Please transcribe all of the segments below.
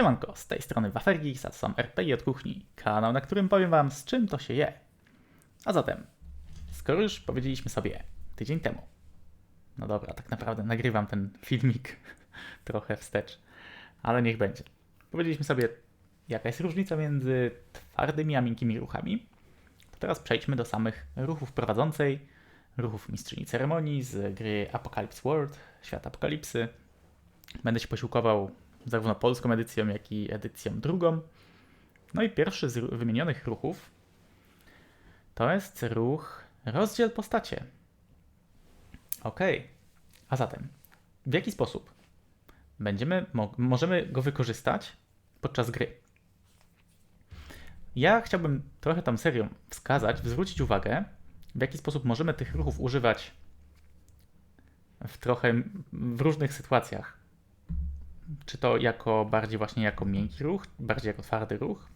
Siemanko, z tej strony Wafergi, a są RPG od kuchni, kanał, na którym powiem wam z czym to się je. A zatem, skoro już powiedzieliśmy sobie tydzień temu, no dobra, tak naprawdę nagrywam ten filmik trochę wstecz, ale niech będzie. Powiedzieliśmy sobie, jaka jest różnica między twardymi a miękkimi ruchami. To teraz przejdźmy do samych ruchów prowadzącej, ruchów mistrzyni ceremonii z gry Apocalypse World, Świat Apokalipsy. Będę się posiłkował zarówno polską edycją, jak i edycją drugą. No i pierwszy z wymienionych ruchów to jest ruch rozdziel postacie. Ok, a zatem w jaki sposób będziemy mo- możemy go wykorzystać podczas gry? Ja chciałbym trochę tam serią wskazać, zwrócić uwagę, w jaki sposób możemy tych ruchów używać w trochę w różnych sytuacjach czy to jako bardziej właśnie jako miękki ruch, bardziej jako twardy ruch.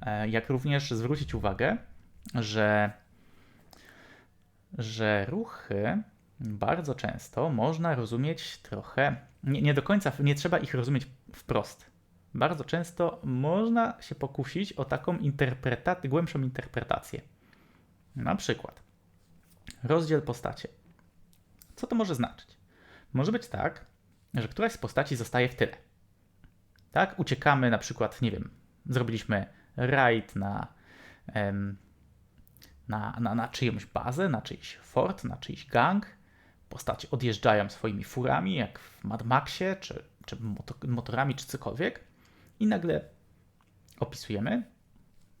E, Jak również zwrócić uwagę, że, że ruchy bardzo często można rozumieć trochę, nie, nie do końca, nie trzeba ich rozumieć wprost. Bardzo często można się pokusić o taką interpretację, głębszą interpretację. Na przykład rozdziel postacie. Co to może znaczyć? Może być tak, że któraś z postaci zostaje w tyle. Tak? Uciekamy na przykład, nie wiem, zrobiliśmy raid na, na, na, na czyjąś bazę, na czyjś fort, na czyjś gang. Postacie odjeżdżają swoimi furami, jak w Mad Maxie, czy, czy moto, motorami, czy cokolwiek. I nagle opisujemy,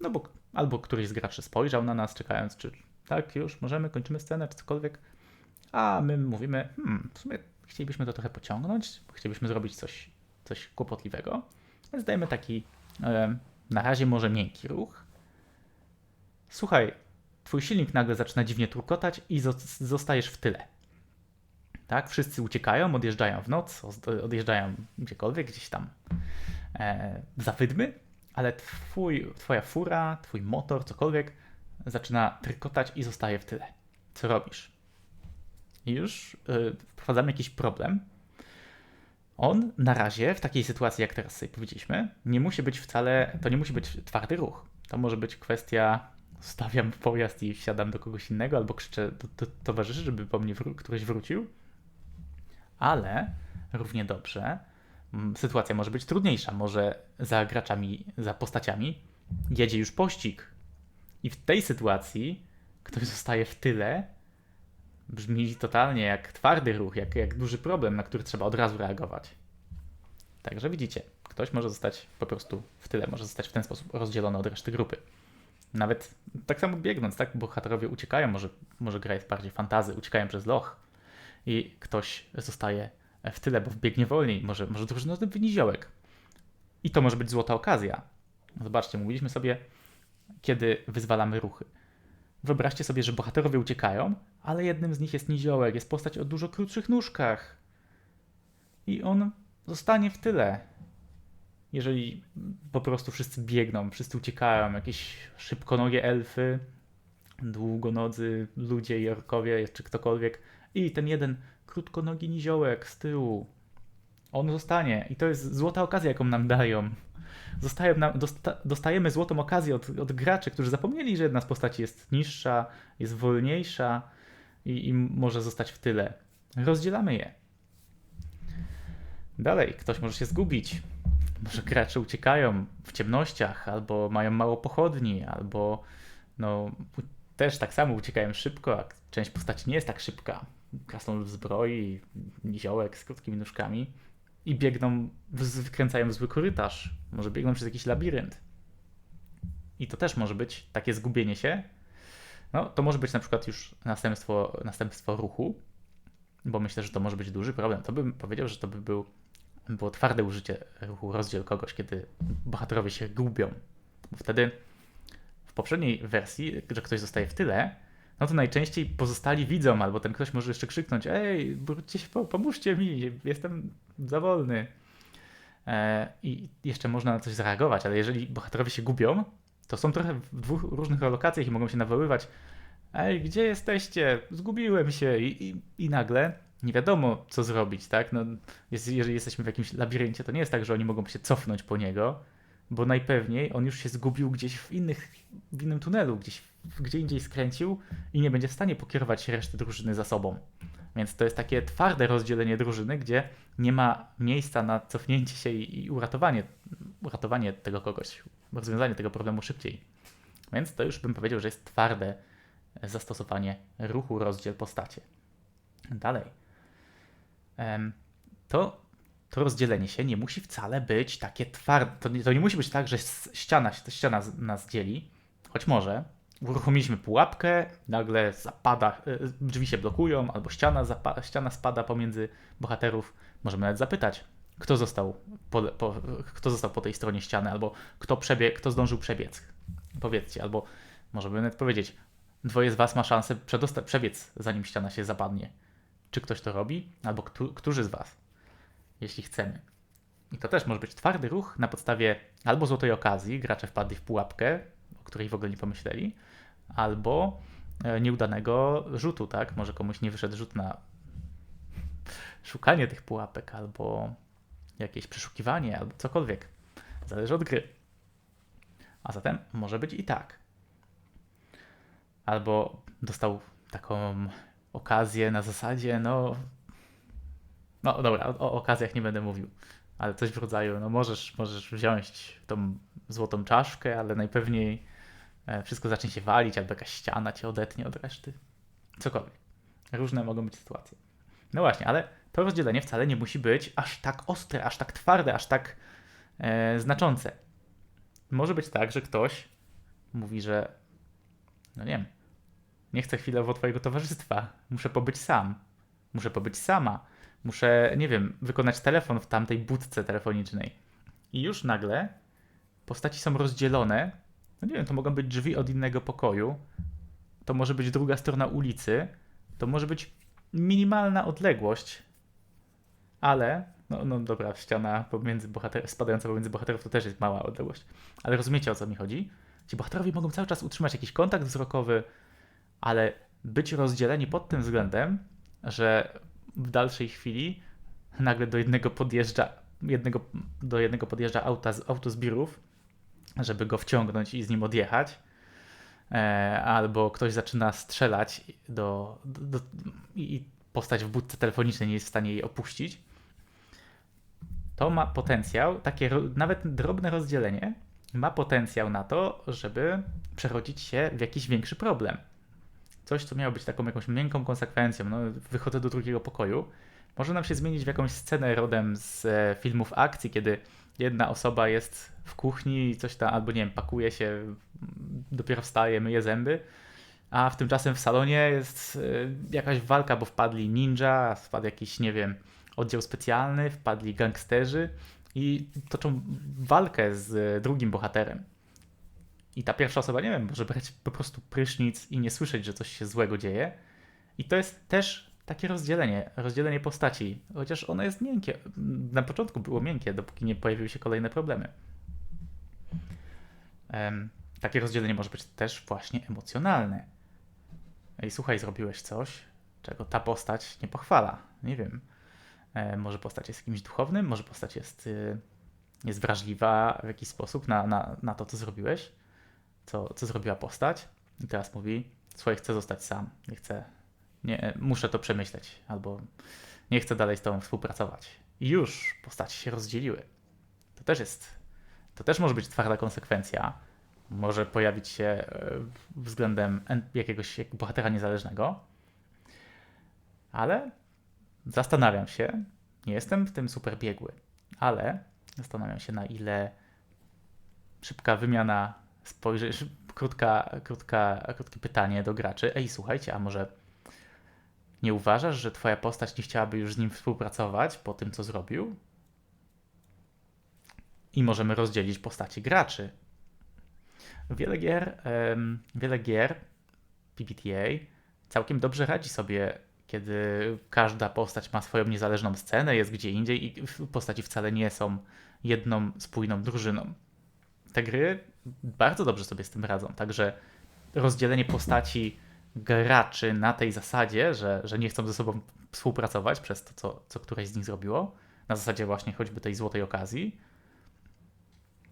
no bo albo któryś z graczy spojrzał na nas, czekając, czy tak, już możemy, kończymy scenę, czy cokolwiek. A my mówimy, hmm, w sumie chcielibyśmy to trochę pociągnąć, chcielibyśmy zrobić coś, coś kłopotliwego, więc dajemy taki e, na razie może miękki ruch. Słuchaj, twój silnik nagle zaczyna dziwnie turkotać i zo- zostajesz w tyle. Tak, wszyscy uciekają, odjeżdżają w noc, od- odjeżdżają gdziekolwiek, gdzieś tam e, za wydmy, ale twój, twoja fura, twój motor, cokolwiek zaczyna trykotać i zostaje w tyle. Co robisz? I już y, wprowadzamy jakiś problem. On na razie, w takiej sytuacji, jak teraz sobie powiedzieliśmy, nie musi być wcale, to nie musi być twardy ruch. To może być kwestia, stawiam pojazd i wsiadam do kogoś innego, albo krzyczę do, do towarzyszy, żeby po mnie wró- któryś wrócił. Ale równie dobrze sytuacja może być trudniejsza. Może za graczami, za postaciami jedzie już pościg. I w tej sytuacji ktoś zostaje w tyle brzmi totalnie jak twardy ruch, jak, jak duży problem, na który trzeba od razu reagować. Także widzicie, ktoś może zostać po prostu w tyle, może zostać w ten sposób rozdzielony od reszty grupy. Nawet tak samo biegnąc, tak? Bohaterowie uciekają, może, może gra jest bardziej fantazy, uciekają przez loch i ktoś zostaje w tyle, bo biegnie wolniej, może, może drużynowy niziołek. I to może być złota okazja. Zobaczcie, mówiliśmy sobie, kiedy wyzwalamy ruchy. Wyobraźcie sobie, że bohaterowie uciekają, ale jednym z nich jest niziołek, jest postać o dużo krótszych nóżkach. I on zostanie w tyle. Jeżeli po prostu wszyscy biegną, wszyscy uciekają, jakieś szybkonogie elfy, długonodzy ludzie i orkowie, czy ktokolwiek, i ten jeden krótkonogi niziołek z tyłu. On zostanie i to jest złota okazja, jaką nam dają. Nam, dosta, dostajemy złotą okazję od, od graczy, którzy zapomnieli, że jedna z postaci jest niższa, jest wolniejsza i, i może zostać w tyle. Rozdzielamy je. Dalej, ktoś może się zgubić. Może gracze uciekają w ciemnościach, albo mają mało pochodni, albo no, też tak samo uciekają szybko, a część postaci nie jest tak szybka. Krasnolud w zbroi, niziołek z krótkimi nóżkami i biegną, wykręcają zły korytarz. Może biegną przez jakiś labirynt. I to też może być takie zgubienie się. No, to może być na przykład już następstwo, następstwo ruchu, bo myślę, że to może być duży problem. To bym powiedział, że to by był, było twarde użycie ruchu rozdziel kogoś, kiedy bohaterowie się gubią. Bo wtedy w poprzedniej wersji, że ktoś zostaje w tyle, no to najczęściej pozostali widzą, albo ten ktoś może jeszcze krzyknąć: Ej, wróćcie się, po- pomóżcie mi, jestem za wolny. E, I jeszcze można na coś zareagować, ale jeżeli bohaterowie się gubią, to są trochę w dwóch różnych lokacjach i mogą się nawoływać: Ej, gdzie jesteście? Zgubiłem się. I, i, i nagle nie wiadomo, co zrobić, tak? No, jest, jeżeli jesteśmy w jakimś labiryncie, to nie jest tak, że oni mogą się cofnąć po niego, bo najpewniej on już się zgubił gdzieś w, innych, w innym tunelu, gdzieś gdzie indziej skręcił i nie będzie w stanie pokierować reszty drużyny za sobą. Więc to jest takie twarde rozdzielenie drużyny, gdzie nie ma miejsca na cofnięcie się i, uratowanie, uratowanie tego kogoś, rozwiązanie tego problemu szybciej. Więc to już bym powiedział, że jest twarde zastosowanie ruchu rozdziel postacie. Dalej. To, to rozdzielenie się nie musi wcale być takie twarde. To nie, to nie musi być tak, że ściana, ściana nas dzieli, choć może, uruchomiliśmy pułapkę, nagle zapada, e, drzwi się blokują, albo ściana, zapada, ściana spada pomiędzy bohaterów. Możemy nawet zapytać, kto został po, po, kto został po tej stronie ściany, albo kto, przebie, kto zdążył przebiec. Powiedzcie, albo możemy nawet powiedzieć, dwoje z Was ma szansę przebiec, zanim ściana się zapadnie. Czy ktoś to robi, albo którzy z Was, jeśli chcemy. I to też może być twardy ruch na podstawie albo złotej okazji, gracze wpadli w pułapkę, o której w ogóle nie pomyśleli, albo e, nieudanego rzutu, tak? Może komuś nie wyszedł rzut na szukanie tych pułapek, albo jakieś przeszukiwanie, albo cokolwiek. Zależy od gry. A zatem może być i tak. Albo dostał taką okazję na zasadzie, no. No dobra, o, o okazjach nie będę mówił, ale coś w rodzaju, no możesz, możesz wziąć tą złotą czaszkę, ale najpewniej E, wszystko zacznie się walić, albo jakaś ściana cię odetnie od reszty. Cokolwiek. Różne mogą być sytuacje. No właśnie, ale to rozdzielenie wcale nie musi być aż tak ostre, aż tak twarde, aż tak e, znaczące. Może być tak, że ktoś mówi, że no nie wiem, nie chcę chwilowo twojego towarzystwa, muszę pobyć sam, muszę pobyć sama, muszę, nie wiem, wykonać telefon w tamtej budce telefonicznej. I już nagle postaci są rozdzielone. No nie wiem, to mogą być drzwi od innego pokoju, to może być druga strona ulicy, to może być minimalna odległość, ale, no, no dobra, ściana pomiędzy bohater, spadająca pomiędzy bohaterów to też jest mała odległość, ale rozumiecie o co mi chodzi? Ci bohaterowie mogą cały czas utrzymać jakiś kontakt wzrokowy, ale być rozdzieleni pod tym względem, że w dalszej chwili nagle do jednego podjeżdża, jednego, do jednego podjeżdża auta, auto zbirów, żeby go wciągnąć i z nim odjechać. E, albo ktoś zaczyna strzelać do, do, do, i postać w budce telefonicznej nie jest w stanie jej opuścić. To ma potencjał, takie nawet drobne rozdzielenie ma potencjał na to, żeby przerodzić się w jakiś większy problem. Coś, co miało być taką jakąś miękką konsekwencją. No, wychodzę do drugiego pokoju. Może nam się zmienić w jakąś scenę rodem z e, filmów akcji, kiedy jedna osoba jest w kuchni i coś tam, albo nie wiem, pakuje się, dopiero wstaje, myje zęby, a w tymczasem w salonie jest y, jakaś walka, bo wpadli ninja, wpadł jakiś, nie wiem, oddział specjalny, wpadli gangsterzy i toczą walkę z drugim bohaterem. I ta pierwsza osoba, nie wiem, może brać po prostu prysznic i nie słyszeć, że coś się złego dzieje. I to jest też takie rozdzielenie, rozdzielenie postaci, chociaż ono jest miękkie. Na początku było miękkie, dopóki nie pojawiły się kolejne problemy. Um, takie rozdzielenie może być też właśnie emocjonalne. Ej, słuchaj, zrobiłeś coś, czego ta postać nie pochwala. Nie wiem. E, może postać jest kimś duchownym, może postać jest, y, jest wrażliwa w jakiś sposób na, na, na to, co zrobiłeś, co, co zrobiła postać. I teraz mówi, słuchaj, chcę zostać sam, nie chcę nie, muszę to przemyśleć, albo nie chcę dalej z tobą współpracować. I już postaci się rozdzieliły. To też jest, to też może być twarda konsekwencja. Może pojawić się e, względem jakiegoś bohatera niezależnego, ale zastanawiam się, nie jestem w tym super biegły, ale zastanawiam się, na ile szybka wymiana spojrzeń, krótka, krótka, krótkie pytanie do graczy. Ej, słuchajcie, a może nie uważasz, że twoja postać nie chciałaby już z nim współpracować po tym, co zrobił? I możemy rozdzielić postaci graczy. Wiele gier, um, wiele gier PBTA całkiem dobrze radzi sobie, kiedy każda postać ma swoją niezależną scenę, jest gdzie indziej i postaci wcale nie są jedną spójną drużyną. Te gry bardzo dobrze sobie z tym radzą, także rozdzielenie postaci graczy na tej zasadzie, że, że nie chcą ze sobą współpracować przez to, co, co któreś z nich zrobiło, na zasadzie właśnie choćby tej złotej okazji,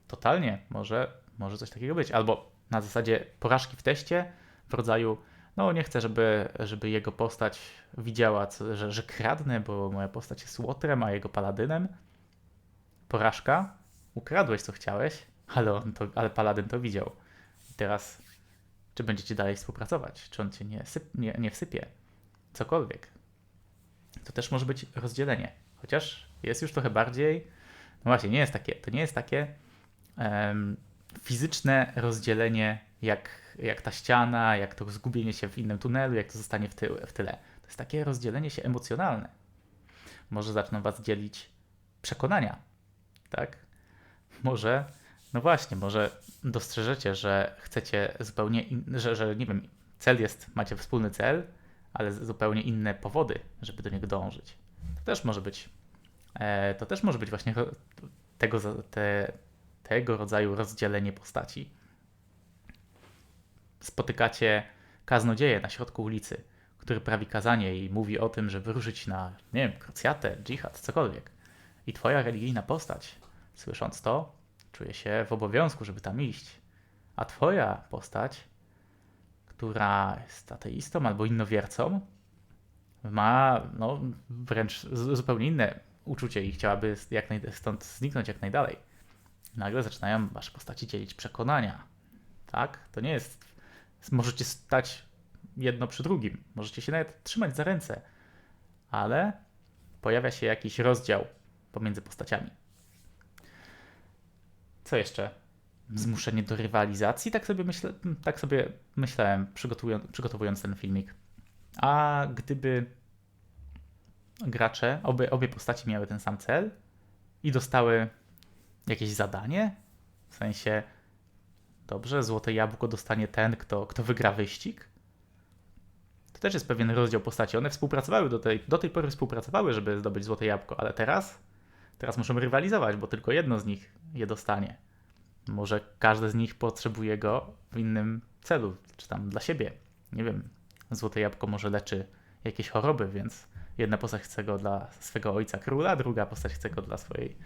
totalnie może, może coś takiego być. Albo na zasadzie porażki w teście w rodzaju no nie chcę, żeby, żeby jego postać widziała, co, że, że kradnę, bo moja postać jest łotrem, a jego paladynem. Porażka, ukradłeś co chciałeś, ale, on to, ale paladyn to widział. I teraz, czy będziecie dalej współpracować? Czy on cię nie, syp, nie, nie wsypie? Cokolwiek. To też może być rozdzielenie. Chociaż jest już trochę bardziej. No właśnie, nie jest takie. To nie jest takie um, fizyczne rozdzielenie, jak, jak ta ściana, jak to zgubienie się w innym tunelu, jak to zostanie w, w tyle. To jest takie rozdzielenie się emocjonalne. Może zaczną was dzielić przekonania, tak? Może, no właśnie, może dostrzeżecie, że chcecie zupełnie, in, że, że nie wiem, cel jest, macie wspólny cel, ale zupełnie inne powody, żeby do niego dążyć. To też może być, e, to też może być właśnie tego, te, tego rodzaju rozdzielenie postaci. Spotykacie kaznodzieję na środku ulicy, który prawi kazanie i mówi o tym, żeby ruszyć na, nie wiem, krucjatę, dżihad, cokolwiek. I twoja religijna postać, słysząc to, czuje się w obowiązku, żeby tam iść. A twoja postać, która jest ateistą albo innowiercą, ma no, wręcz zupełnie inne uczucie i chciałaby jak naj, stąd zniknąć jak najdalej nagle zaczynają wasze postaci dzielić przekonania. Tak? To nie jest. Możecie stać jedno przy drugim, możecie się nawet trzymać za ręce, ale pojawia się jakiś rozdział pomiędzy postaciami. Co jeszcze? Zmuszenie do rywalizacji, tak sobie, tak sobie myślałem, przygotowując, przygotowując ten filmik. A gdyby gracze, obie, obie postaci miały ten sam cel i dostały jakieś zadanie? W sensie, dobrze, złote jabłko dostanie ten, kto, kto wygra wyścig? To też jest pewien rozdział postaci. One współpracowały do tej, do tej pory współpracowały, żeby zdobyć złote jabłko, ale teraz, teraz muszą rywalizować, bo tylko jedno z nich je dostanie. Może każdy z nich potrzebuje go w innym celu, czy tam dla siebie. Nie wiem, złote jabłko może leczy jakieś choroby, więc jedna postać chce go dla swego ojca króla, druga postać chce go dla swojej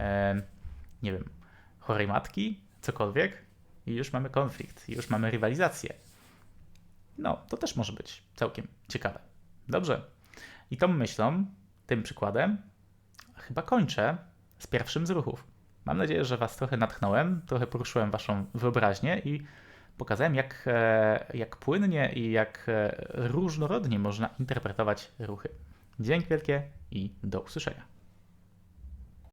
e, nie wiem, chorej matki, cokolwiek i już mamy konflikt, już mamy rywalizację. No, to też może być całkiem ciekawe. Dobrze. I tą myślą, tym przykładem, chyba kończę z pierwszym z ruchów. Mam nadzieję, że Was trochę natchnąłem, trochę poruszyłem Waszą wyobraźnię i pokazałem, jak, e, jak płynnie i jak e, różnorodnie można interpretować ruchy. Dzięki wielkie i do usłyszenia.